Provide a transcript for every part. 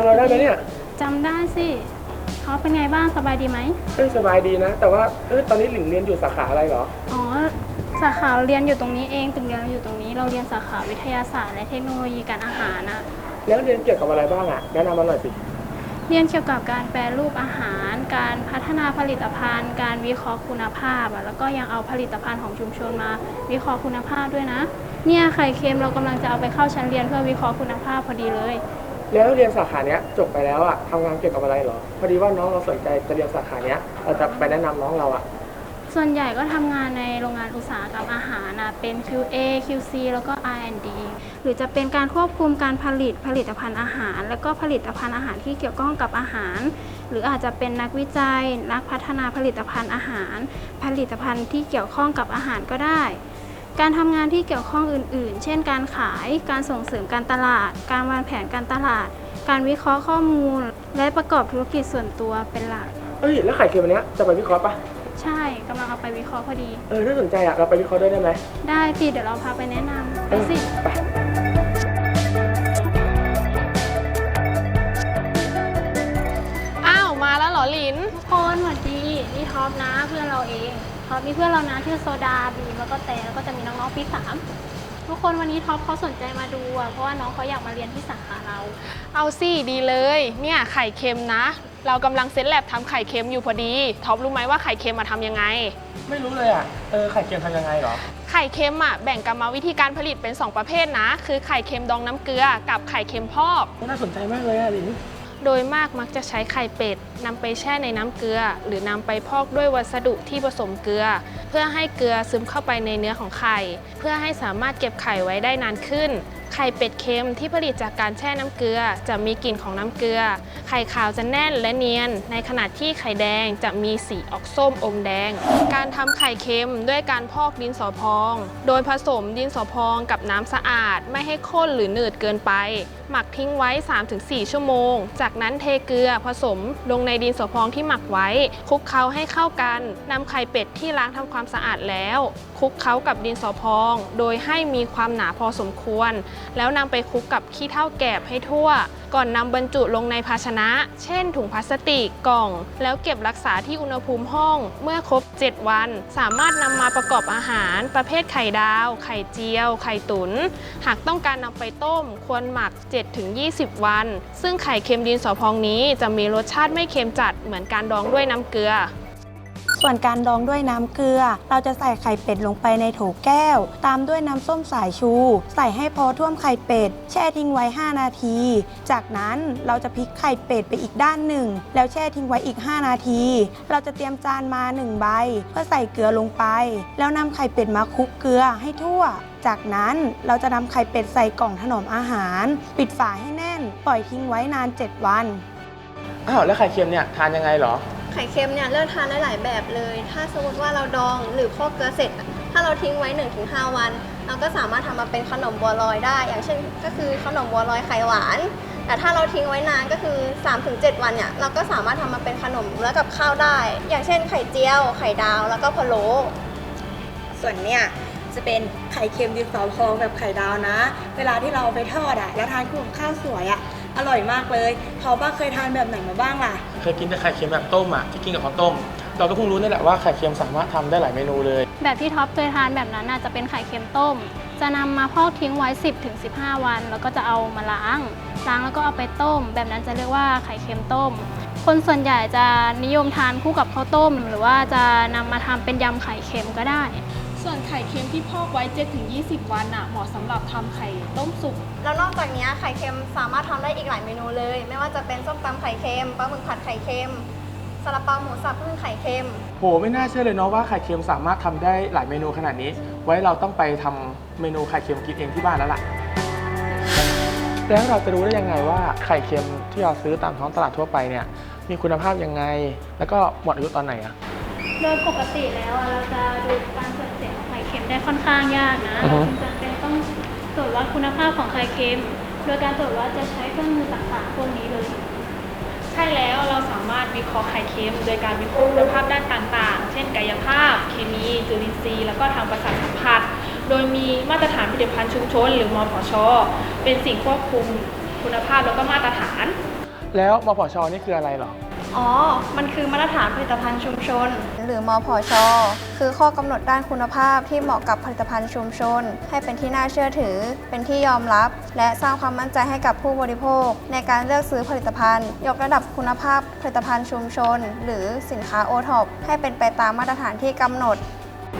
จำเราได้ไหมเนี่ยจำได้สิเขาเป็นไงบ้างสบายดีไหม เอ้ยสบายดีนะ แต่ว่าเออตอนนี้หลิงเรียนอยู่สาขาอะไรเหรอ อ๋อ สาขาเรียนอยู่ตรงนี้เองตึกเรียนเราอยู่ตรงนี้ เราเรียนสาขาวิทยาศาสตร์และเทคโนโลยีการอาหารนะแล้วเรียนเกี่ยวกับอะไรบ้างอะ แนะนำมาหน่อยสิ เรียนเกี่ยวกับการแปรรูปอาหาร การพัฒนาผลิตภัณฑ์ การวิเคราะห์คุณภาพอะแล้วก็ยังเอาผลิตภัณฑ์ของชุมชนมา วิเคราะห์คุณภาพด้วยนะ เนี่ยไข่เค็มเรากำลังจะเอาไปเข้าชั้นเรียนเพื่อวิเคราะห์คุณภาพพอดีเลย แล้วเรียนสาขาเนี้ยจบไปแล้วอะทำงานเกี่ยวกับอะไรเหรอ พอดีว่าน้องเราสนใจจะเรียนสาขาเนี้ยเราจะไปแนะนำน้องเราอะส่วนใหญ่ก็ทำงานในโรงงานอุตสาหกรรมอาหารนะเป็น QA QC แล้วก็ R&D หรือจะเป็นการควบคุมการผลิตผลิตภัณฑ์อาหาร แล้วก็ผลิตภัณฑ์อาหารที่เกี่ยวข้องกับอาหาร หรืออาจจะเป็นนักวิจัย นักพัฒนาผลิตภัณฑ์อาหาร ผลิตภัณฑ์ที่เกี่ยวข้องกับอาหารก็ได้ การทำงานที่เกี่ยวข้องอื่น ๆ เช่น การขาย การส่งเสริมการตลาด การวางแผนการตลาด การวิเคราะห์ข้อมูล และประกอบธุรกิจส่วนตัวเป็นหลัก เอ้ยแล้วไข่เค็มอันเนี้ยจะไปวิเคราะห์ปะใช่กำลังเอาไปวิเคราะห์พอดี เออถ้าสนใจอะเราไปวิเคราะห์ด้วยได้ไหมได้สิเดี๋ยวเราพาไปแนะนำไปเออสิ ไปอ้าว มาแล้วเหรอลิน ทุกคนสวัสดี นี่ท็อปนะเพื่อนเราเองท็อป มีเพื่อนเรานะชื่อโซดาบีมแล้วก็แต่แล้วก็จะมีน้องๆปีสามทุกคนวันนี้ท็อปเขาสนใจมาดูอะเพราะว่าน้องเขาอยากมาเรียนที่สาขาเรา เอาสิดีเลย เนี่ยไข่เค็มนะ เรากำลังเซตแลบทำไข่เค็มอยู่พอดี ท็อปรู้ไหมว่าไข่เค็มมาทำยังไง ไม่รู้เลยอะ เออไข่เค็มทำยังไงเหรอ ไข่เค็มอะแบ่งกรรมวิธีการผลิตเป็น 2 ประเภทนะ คือไข่เค็มดองน้ำเกลือกับไข่เค็มพอก น่าสนใจมากเลยอะหลิง โดยมากมักจะใช้ไข่เป็ดนำไปแช่ในน้ำเกลือ หรือนำไปพอกด้วยวัสดุที่ผสมเกลือ เพื่อให้เกลือซึมเข้าไปในเนื้อของไข่ เพื่อให้สามารถเก็บไข่ไว้ได้นานขึ้น ไข่เป็ดเค็มที่ผลิตจากการแช่น้ำเกลือ จะมีกลิ่นของน้ำเกลือ ไข่ขาวจะแน่นและเนียน ในขณะที่ไข่แดงจะมีสีออกส้มอมแดง การทำไข่เค็มด้วยการพอกดินสอพอง โดยผสมดินสอพองกับน้ำสะอาด ไม่ให้ข้นหรือหนืดเกินไป หมักทิ้งไว้ 3-4 ชั่วโมง จากนั้นเทเกลือผสมลงในดินสอพองที่หมักไว้ คลุกเคล้าให้เข้ากันนำไข่เป็ดที่ล้างทำความสะอาดแล้วคลุกเคล้ากับดินสอพอง โดยให้มีความหนาพอสมควร แล้วนำไปคลุกกับขี้เถ้าแกบให้ทั่ว ก่อนนำบรรจุลงในภาชนะ เช่น ถุงพลาสติกกล่อง แล้วเก็บรักษาที่อุณหภูมิห้อง เมื่อครบ 7 วัน สามารถนำมาประกอบอาหาร ประเภทไข่ดาว ไข่เจียว ไข่ตุน๋นหากต้องการนำไปต้ม ควรหมัก7-20 วัน ซึ่งไข่เค็มดินสอพองนี้จะมีรสชาติไม่เค็มจัดเหมือนการดองด้วยน้ำเกลือ ส่วนการดองด้วยน้ำเกลือ เราจะใส่ไข่เป็ดลงไปในโถแก้ว ตามด้วยน้ำส้มสายชู ใส่ให้พอท่วมไข่เป็ด แช่ทิ้งไว้ 5 นาที จากนั้นเราจะพลิกไข่เป็ดไปอีกด้านหนึ่ง แล้วแช่ทิ้งไว้อีก 5 นาที เราจะเตรียมจานมา 1 ใบ เพื่อใส่เกลือลงไป แล้วนำไข่เป็ดมาคลุกเกลือให้ทั่วจากนั้นเราจะนำไข่เป็ดใส่กล่องถนอมอาหาร ปิดฝาให้แน่น ปล่อยทิ้งไว้นาน 7 วัน อ้าว แล้วไข่เค็มเนี่ย ทานยังไงเหรอ ไข่เค็มเนี่ยเลือกทานได้หลายแบบเลย ถ้าสมมติว่าเราดองหรือพอกเกลือเสร็จ ถ้าเราทิ้งไว้ 1-5 วัน เราก็สามารถทำมาเป็นขนมบัวลอยได้ อย่างเช่น ก็คือขนมบัวลอยไข่หวาน แต่ถ้าเราทิ้งไว้นานก็คือ 3-7 วันเนี่ยเราก็สามารถทำมาเป็นขนมแล้วกับข้าวได้ อย่างเช่น ไข่เจียว ไข่ดาว แล้วก็พะโล้ส่วนเนี่ยจะเป็นไข่เค็มดินสอพองแบบไข่ดาวนะ เวลาที่เราเอาไปทอดอะแล้วทานคู่กับข้าวสวยอะ อร่อยมากเลยเขาบ้าเคยทานแบบไหนมาบ้างล่ะ เคยกินแต่ไข่เค็มแบบต้มอะที่กินกับข้าวต้ม เราก็เพิ่งรู้นี่แหละว่าไข่เค็มสามารถทำได้หลายเมนูเลย แบบที่ท็อปเคยทานแบบนั้นน่ะจะเป็นไข่เค็มต้ม จะนำมาพอกทิ้งไว้ 10-15 วัน แล้วก็จะเอามาล้าง ล้างแล้วก็เอาไปต้ม แบบนั้นจะเรียกว่าไข่เค็มต้ม คนส่วนใหญ่จะนิยมทานคู่กับข้าวต้ม หรือว่าจะนำมาทำเป็นยำไข่เค็มก็ได้ ส่วนไข่เค็มที่พอกไว้ 7-20 วันน่ะเหมาะสำหรับทำไข่ต้มสุก แล้วนอกจากนี้ไข่เค็มสามารถทำได้อีกหลายเมนูเลย ไม่ว่าจะเป็นส้มตำไข่เค็มปลาหมึกผัดไข่เค็มซาลาเปาหมูสับพึ่งไข่เค็ม โหไม่น่าเชื่อเลยเนาะว่าไข่เค็มสามารถทำได้หลายเมนูขนาดนี้ ไว้เราต้องไปทำเมนูไข่เค็มกินเองที่บ้านแล้วล่ะ แล้วเราจะรู้ได้ยังไงว่าไข่เค็มที่เราซื้อตามท้องตลาดทั่วไปเนี่ย มีคุณภาพยังไง แล้วก็หมดอายุตอนไหนอะ โดยปกติแล้วอะเราจะดูการเสื่อมเสียของ ไข่เค็มได้ค่อนข้างยากนะอือฮึเราจึงจำเป็นต้องตรวจวัดคุณภาพของไข่เค็ม โดยการตรวจวัดจะใช้เครื่องมือต่างๆพวกนี้เลย ใช่แล้วเราสามารถวิเคราะห์ไข่เค็ม โดยการวิเคราะห์คุณภาพด้านต่างๆ เช่นกายภาพ เคมี จุลินทรีย์ แล้วก็ทางประสาทสัมผัส โดยมีมาตรฐานผลิตภัณฑ์ชุมชน หรือมผช เป็นสิ่งควบคุมคุณภาพแล้วก็มาตรฐาน แล้วมพชนี่คืออะไรเหรอ อ๋อ มันคือมาตรฐานผลิตภัณฑ์ชุมชน หรือมพชคือข้อกำหนดด้านคุณภาพที่เหมาะกับผลิตภัณฑ์ชุมชน ให้เป็นที่น่าเชื่อถือ เป็นที่ยอมรับ และสร้างความมั่นใจให้กับผู้บริโภค ในการเลือกซื้อผลิตภัณฑ์ ยกระดับคุณภาพผลิตภัณฑ์ชุมชน หรือสินค้าโอท็อปให้เป็นไปตามมาตรฐานที่กำหนด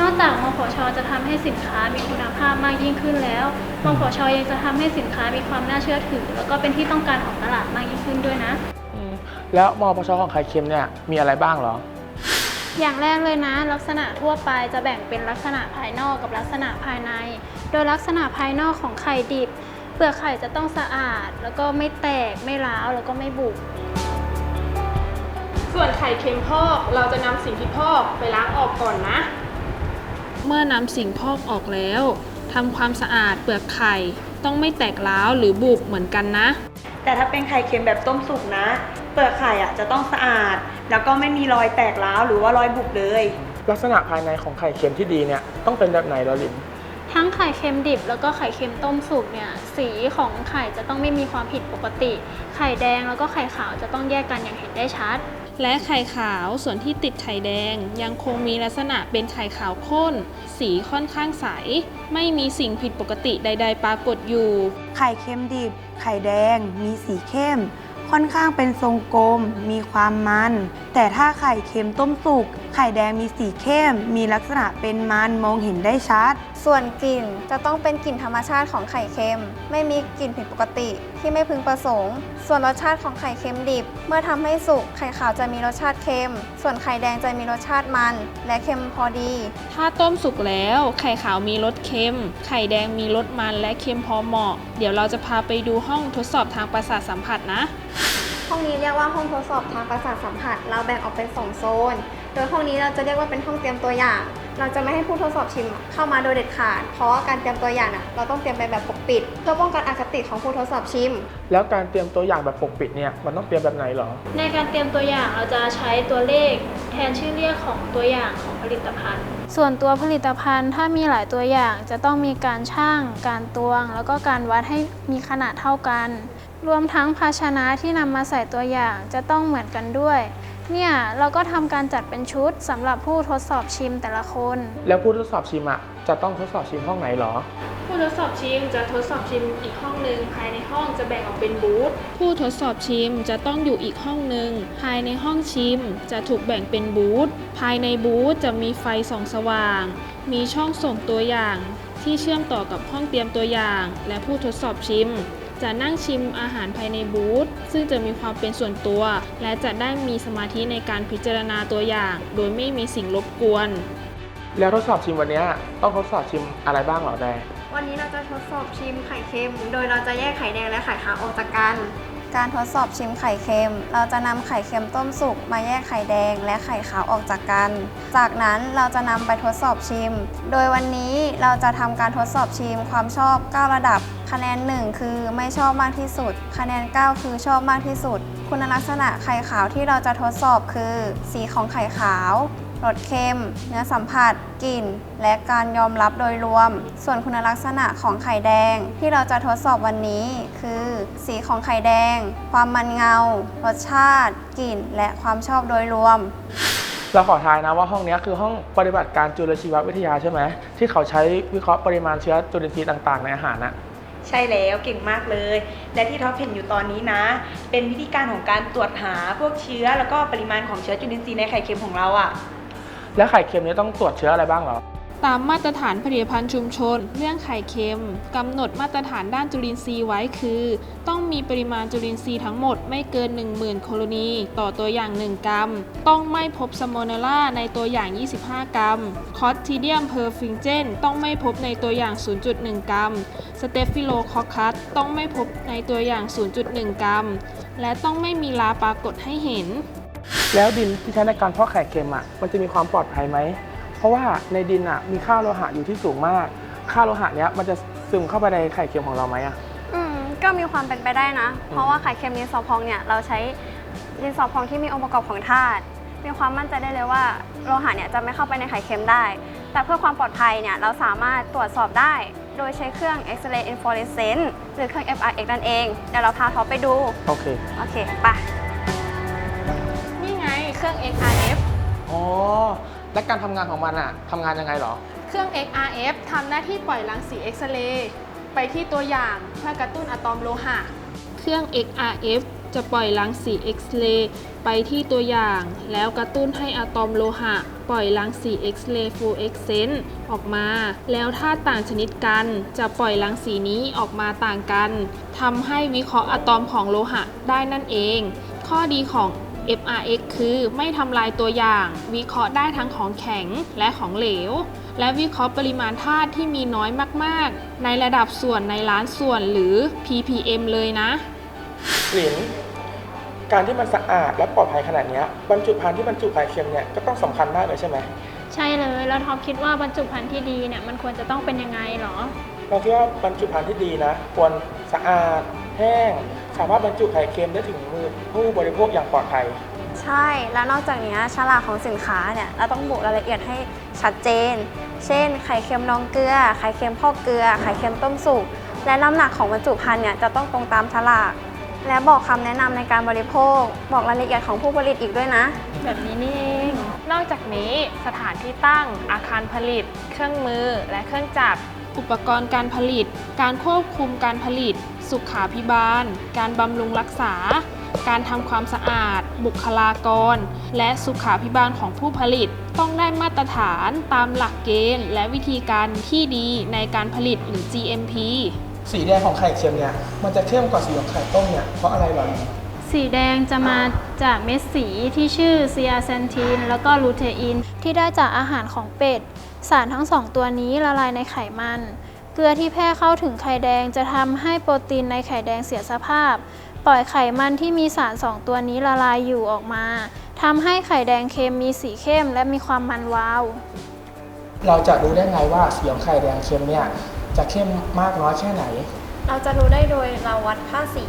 นอกจากมผชจะทำให้สินค้ามีคุณภาพมากยิ่งขึ้นแล้วมผชยังจะทำให้สินค้ามีความน่าเชื่อถือ แล้วก็เป็นที่ต้องการของตลาดมากยิ่งขึ้นด้วยนะอืม แล้วมพชของไข่เค็มเนี่ยมีอะไรบ้างเหรอ อย่างแรกเลยนะ ลักษณะทั่วไปจะแบ่งเป็นลักษณะภายนอกกับลักษณะภายใน โดยลักษณะภายนอกของไข่ดิบ เปลือกไข่จะต้องสะอาด แล้วก็ไม่แตกไม่ร้าวแล้วก็ไม่บุบส่วนไข่เค็มพอกเราจะนำสิ่งที่พอกไปล้างออกก่อนนะ เมื่อนำสิ่งพอกออกแล้วทำความสะอาดเปลือกไข่ต้องไม่แตกร้าวหรือบุบเหมือนกันนะ แต่ถ้าเป็นไข่เค็มแบบต้มสุกนะ เปลือกไข่อะจะต้องสะอาด แล้วก็ไม่มีรอยแตกร้าวหรือว่ารอยบุบเลย ลักษณะภายในของไข่เค็มที่ดีเนี่ยต้องเป็นแบบไหนเหรอลินทั้งไข่เค็มดิบแล้วก็ไข่เค็มต้มสุกเนี่ยสีของไข่จะต้องไม่มีความผิดปกติ ไข่แดงแล้วก็ไข่ขาวจะต้องแยกกันอย่างเห็นได้ชัด และไข่ขาวส่วนที่ติดไข่แดง ยังคงมีลักษณะเป็นไข่ขาวข้น สีค่อนข้างใส ไม่มีสิ่งผิดปกติใด ๆ ปรากฏอยู่ ไข่เค็มดิบ ไข่แดง มีสีเข้ม ค่อนข้างเป็นทรงกลม มีความมัน แต่ถ้าไข่เค็มต้มสุก ไข่แดงมีสีเข้ม มีลักษณะเป็นมันมองเห็นได้ชัด ส่วนกลิ่นจะต้องเป็นกลิ่นธรรมชาติของไข่เค็ม ไม่มีกลิ่นผิดปกติที่ไม่พึงประสงค์ ส่วนรสชาติของไข่เค็มดิบ เมื่อทำให้สุกไข่ขาวจะมีรสชาติเค็ม ส่วนไข่แดงจะมีรสชาติมัน และเค็มพอดี ถ้าต้มสุกแล้ว ไข่ขาวมีรสเค็ม ไข่แดงมีรสมันและเค็มพอเหมาะเดี๋ยวเราจะพาไปดูห้องทดสอบทางประสาทสัมผัสนะ ห้องนี้เรียกว่าห้องทดสอบทางประสาทสัมผัส เราแบ่งออกเป็น 2 โซน โดยห้องนี้เราจะเรียกว่าเป็นห้องเตรียมตัวอย่าง เราจะไม่ให้ผู้ทดสอบชิมเข้ามาโดยเด็ดขาด เพราะว่าการเตรียมตัวอย่างน่ะเราต้องเตรียมไปแบบปกปิด เพื่อป้องกันอคติของผู้ทดสอบชิม แล้วการเตรียมตัวอย่างแบบปกปิดเนี่ยมันต้องเตรียมแบบไหนเหรอ ในการเตรียมตัวอย่างเราจะใช้ตัวเลข แทนชื่อเรียกของตัวอย่างของผลิตภัณฑ์ส่วนตัวผลิตภัณฑ์ถ้ามีหลายตัวอย่างจะต้องมีการช่าง การตวง แล้วก็การวัดให้มีขนาดเท่ากัน รวมทั้งภาชนะที่นำมาใส่ตัวอย่างจะต้องเหมือนกันด้วย เนี่ยเราก็ทำการจัดเป็นชุดสำหรับผู้ทดสอบชิมแต่ละคน แล้วผู้ทดสอบชิมอะจะต้องทดสอบชิมห้องไหนเหรอ ผู้ทดสอบชิมจะทดสอบชิมอีกห้องหนึ่งภายในห้องจะแบ่งออกเป็นบูธ ผู้ทดสอบชิมจะต้องอยู่อีกห้องหนึ่งภายในห้องชิมจะถูกแบ่งเป็นบูธ ภายในบูธจะมีไฟส่องสว่าง มีช่องส่งตัวอย่าง ที่เชื่อมต่อกับห้องเตรียมตัวอย่าง และผู้ทดสอบชิม จะนั่งชิมอาหารภายในบูธ ซึ่งจะมีความเป็นส่วนตัว และจะได้มีสมาธิในการพิจารณาตัวอย่าง โดยไม่มีสิ่งรบกวน แล้วทดสอบชิมวันเนี้ยต้องทดสอบชิมอะไรบ้างเหรอแดง วันนี้เราจะทดสอบชิมไข่เค็ม โดยเราจะแยกไข่แดงและไข่ขาวออกจากกัน การทดสอบชิมไข่เค็ม เราจะนำไข่เค็มต้มสุกมาแยกไข่แดงและไข่ขาวออกจากกัน จากนั้นเราจะนำไปทดสอบชิม โดยวันนี้เราจะทำการทดสอบชิมความชอบ 9 ระดับ คะแนน 1 คือไม่ชอบมากที่สุด คะแนน 9 คือชอบมากที่สุด คุณลักษณะไข่ขาวที่เราจะทดสอบคือ สีของไข่ขาว รสเค็ม เนื้อสัมผัส กลิ่น และการยอมรับโดยรวม ส่วนคุณลักษณะของไข่แดง ที่เราจะทดสอบวันนี้ คือ สีของไข่แดง ความมันเงา รสชาติ กลิ่น และความชอบโดยรวมเราขอทายนะว่าห้องเนี้ยคือห้องปฏิบัติการจุลชีววิทยาใช่ไหมที่เขาใช้วิเคราะห์ปริมาณเชื้อจุลินทรีย์ต่าง ๆ ในอาหารนะใช่แล้วเก่งมากเลย และที่ท็อปเห็นอยู่ตอนนี้นะ เป็นวิธีการของการตรวจหาพวกเชื้อแล้วก็ปริมาณของเชื้อจุลินทรีย์ในไข่เค็มของเราอะ แล้วไข่เค็มนี้ต้องตรวจเชื้ออะไรบ้างเหรอ ตามมาตรฐานผลิตภัณฑ์ชุมชน เรื่องไข่เค็มกำหนดมาตรฐานด้านจุลินทรีย์ไว้คือ ต้องมีปริมาณจุลินทรีย์ทั้งหมดไม่เกิน 10,000 โคโลนี ต่อตัวอย่าง 1 กรัม ต้องไม่พบสโมเนล่าในตัวอย่าง 25 กรัมคอสทิเดียมเพอร์ฟิงเจนต้องไม่พบในตัวอย่าง 0.1 กรัมสเตฟิโลคอคัสต้องไม่พบในตัวอย่าง 0.1 กรัม และต้องไม่มีลาปรากฏให้เห็น แล้วดินที่ใช้ในการเพาะไข่เค็มอะมันจะมีความปลอดภัยไหม เพราะว่าในดินอะมีค่าโลหะอยู่ที่สูงมาก ค่าโลหะเนี้ยมันจะซึมเข้าไปในไข่เค็มของเราไหมอะอืมก็มีความเป็นไปได้นะ เพราะว่าไข่เค็มดินสอพองเนี่ยเราใช้ดินสอพองที่มีองค์ประกอบของธาตุมีความมั่นใจได้เลยว่าโลหะเนี่ยจะไม่เข้าไปในไข่เค็มได้ แต่เพื่อความปลอดภัยเนี่ยเราสามารถตรวจสอบได้ โดยใช้เครื่อง X-ray Inflorescence หรือเครื่อง FRX นั่นเอง เดี๋ยวเราพาท็อปไปดู โอเค โอเค ไป XRF อ๋อ และการทำงานของมันอะทำงานยังไงเหรอ เครื่อง XRF ทำหน้าที่ปล่อยรังสีเอ็กซเรย์ไปที่ตัวอย่างเพื่อกระตุ้นอะตอมโลหะ เครื่อง XRF จะปล่อยรังสีเอ็กซเรย์ไปที่ตัวอย่าง แล้วกระตุ้นให้อะตอมโลหะ ปล่อยรังสีเอ็กซเรย์ฟลูเอสเซนต์ออกมา แล้วถ้าต่างชนิดกันจะปล่อยรังสีนี้ออกมาต่างกันทำให้วิเคราะห์อะตอมของโลหะได้นั่นเอง ข้อดีของ FRX คือไม่ทำลายตัวอย่าง วิเคราะห์ได้ทั้งของแข็งและของเหลว และวิเคราะห์ปริมาณธาตุที่มีน้อยมากๆ ในระดับส่วนในล้านส่วนหรือ ppm เลยนะ หลินการที่มันสะอาดและปลอดภัยขนาดเนี้ยบรรจุภัณฑ์ที่บรรจุไข่เค็มเนี่ยก็ต้องสำคัญมากเลยใช่ไหมใช่เลย แล้วท็อปคิดว่าบรรจุภัณฑ์ที่ดีเนี่ยมันควรจะต้องเป็นยังไงเหรอ เราคิดว่าบรรจุภัณฑ์ที่ดีนะ ควรสะอาดแห้ง สามารถบรรจุไข่เค็มได้ถึงมือผู้บริโภคอย่างปลอดภัย ใช่แล้วนอกจากนี้ฉลากของสินค้าเนี่ยเราต้องบุรายละเอียดให้ชัดเจน เช่น ไข่เค็มนองเกลือ ไข่เค็มพอกเกลือ ไข่เค็มต้มสุกและน้ำหนักของบรรจุภัณฑ์เนี่ยจะต้องตรงตามฉลาก และบอกคำแนะนำในการบริโภค บอกรายละเอียดของผู้ผลิตอีกด้วยนะ แบบนี้นี่เองนอกจากนี้สถานที่ตั้งอาคารผลิต เครื่องมือและเครื่องจักรอุปกรณ์การผลิต การควบคุมการผลิต สุขาพิบาล การบำรุงรักษา การทำความสะอาด บุคลากร และสุขาพิบาลของผู้ผลิต ต้องได้มาตรฐานตามหลักเกณฑ์ และวิธีการที่ดีในการผลิตหรือ GMP สีแดงของไข่เค็มเนี่ยมันจะเข้มกว่าสีของไข่ต้มเนี่ยเพราะอะไรเหรอสีแดงจะมาจากเม็ดสีที่ชื่อซีอาเซนทีนแล้วก็ลูเทอินที่ได้จากอาหารของเป็ด สารทั้งสองตัวนี้ละลายในไขมัน เกลือที่แพร่เข้าถึงไข่แดงจะทำให้โปรตีนในไข่แดงเสียสภาพ ปล่อยไขมันที่มีสารสองตัวนี้ละลายอยู่ออกมาทำให้ไข่แดงเค็มมีสีเข้มและมีความมันวาว เราจะรู้ได้ไงว่าสีของไข่แดงเค็มเนี่ยจะเข้มมากน้อยแค่ไหน เราจะรู้ได้โดยเราวัดค่าสี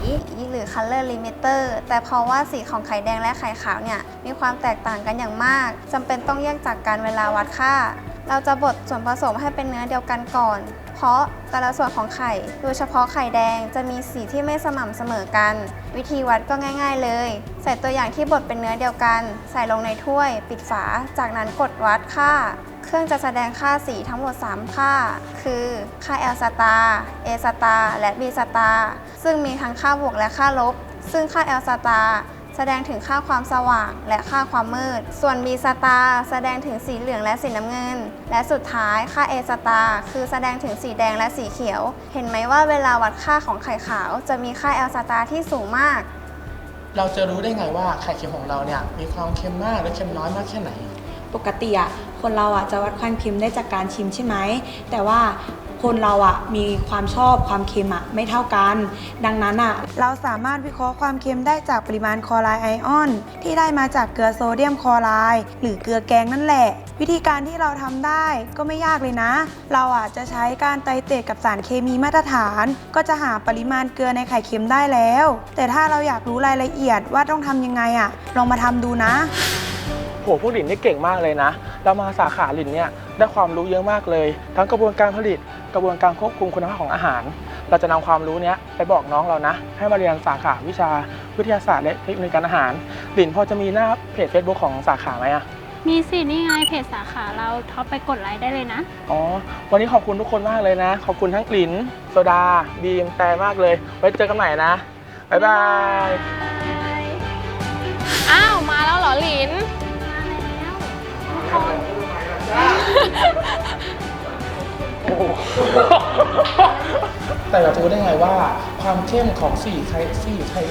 หรือ color limiter แต่เพราะว่าสีของไข่แดงและไข่ขาวเนี่ยมีความแตกต่างกันอย่างมากจำเป็นต้องแยกจากกันเวลาวัดค่า เราจะบดส่วนผสมให้เป็นเนื้อเดียวกันก่อนเพราะแต่ละส่วนของไข่ โดยเฉพาะไข่แดงจะมีสีที่ไม่สม่ำเสมอกัน วิธีวัดก็ง่าย ๆ เลย ใส่ตัวอย่างที่บดเป็นเนื้อเดียวกัน ใส่ลงในถ้วย ปิดฝา จากนั้นกดวัดค่า เครื่องจะแสดงค่าสีทั้งหมด 3 ค่า คือค่า L สตาร์ A สตาร์และ B สตาร์ซึ่งมีทั้งค่าบวกและค่าลบ ซึ่งค่า L สตาร์ แสดงถึงค่าความสว่างและค่าความมืด ส่วน B สตาร์แสดงถึงสีเหลืองและสีน้ำเงิน และสุดท้ายค่า A สตาร์คือแสดงถึงสีแดงและสีเขียว เห็นไหมว่าเวลาวัดค่าของไข่ขาวจะมีค่า L สตาร์ที่สูงมาก เราจะรู้ได้ไงว่าไข่เค็มของเราเนี่ยมีความเค็มมากหรือเค็มน้อยมากแค่ไหน ปกติอะคนเราอะจะวัดความเค็มได้จากการชิมใช่ไหม แต่ว่า คนเราอะมีความชอบความเค็มอะไม่เท่ากัน ดังนั้นอะเราสามารถวิเคราะห์ความเค็มได้จากปริมาณคลอไรด์ไอออน ที่ได้มาจากเกลือโซเดียมคลอไรด์หรือเกลือแกงนั่นแหละ วิธีการที่เราทำได้ก็ไม่ยากเลยนะ เราอาจจะใช้การไตเตรดกับสารเคมีมาตรฐาน ก็จะหาปริมาณเกลือในไข่เค็มได้แล้ว แต่ถ้าเราอยากรู้รายละเอียดว่าต้องทำยังไงอะลองมาทำดูนะ โหพวกหลินนี่เก่งมากเลยนะ เรามาสาขาหลินเนี่ยได้ความรู้เยอะมากเลย ทั้งกระบวนการผลิตกระบวนการควบคุมคุณภาพของอาหาร เราจะนำความรู้เนี้ยไปบอกน้องเรานะ ให้มาเรียนสาขาวิชาวิทยาศาสตร์และเทคนิคการอาหาร หลินพอจะมีหน้าเพจ Facebook ของสาขาไหมอะมีสิ นี่ไงเพจสาขาเราท็อปไปกดไลค์ได้เลยนะ อ๋อ วันนี้ขอบคุณทุกคนมากเลยนะ ขอบคุณทั้งหลินโซดา บีม แต่มากเลย ไว้เจอกันใหม่นะ บ๊ายบาย อ้าว มาแล้วเหรอหลิน แต่เราจะรู้ได้ไงว่า ความเข้มของสี่ไข่สี่ไข่